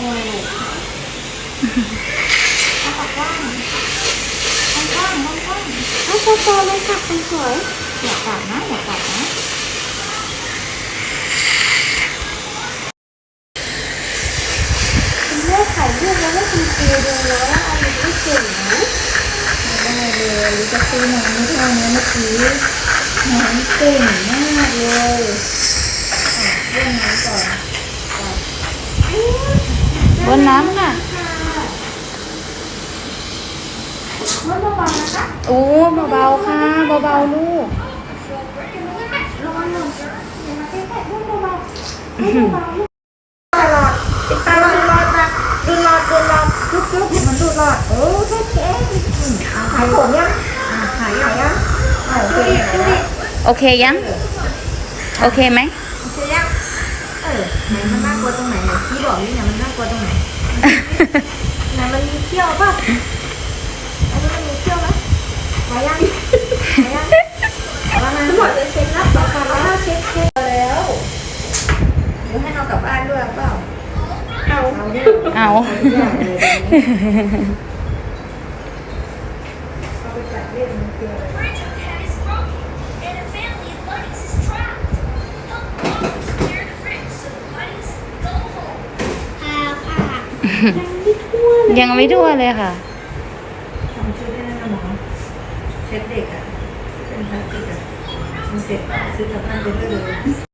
เอาไว้ลูกเอาปากว่างเอาว่างเอาว่างเอาโตโตเลยค่ะคนสวยอย่ากัดนะอย่ากัดนะคุณแม่ถ่ายรูปแล้วให้คุณครูดูนะว่าอายุไม่เก่งนะได้เลยจะซื้อน้องไม่เท่านะเมื่อกี้น้องเก่งมากเลย บนน้ำค่ะมันเบาๆนะคะโอ้เบาๆค่ะเบาๆลูกระวังหน่อยอย่ามาใกล้ๆลูกเบาๆลูกเบาๆลูกหลอดติดตาหลอดหลอดนะดูหลอดดูหลอดจุ๊บจุ๊บมันดูหลอดโอ้แค่แค่หายผมยังอะหายยังยังอะโอเคหายแล้วโอเคยัง โอเคไหมโอเคยังเออไหนมันน่ากลัวตรงไหนไหนพี่บอกนี่เนี่ยมันน่ากลัวตรงไหน ไหนมันมีเขี้ยวป่ะอันนี้มันมีเขี้ยวไหมหายยังหายยังแล้วนะหมดจะเช็คแล้วประกันแล้วเช็คเช็คแล้วเดี๋ยวให้เอากลับบ้านด้วยเปล่าเอาเอาด้วยเอาเอาไปจัดเล่นมันคือ ยังไม่ทั่วเลยค่ะทำชุดได้นะหมอเซ็ตเด็กอะเป็นพลาสติกอะมันเสร็จซื้อกลับบ้านไปได้เลย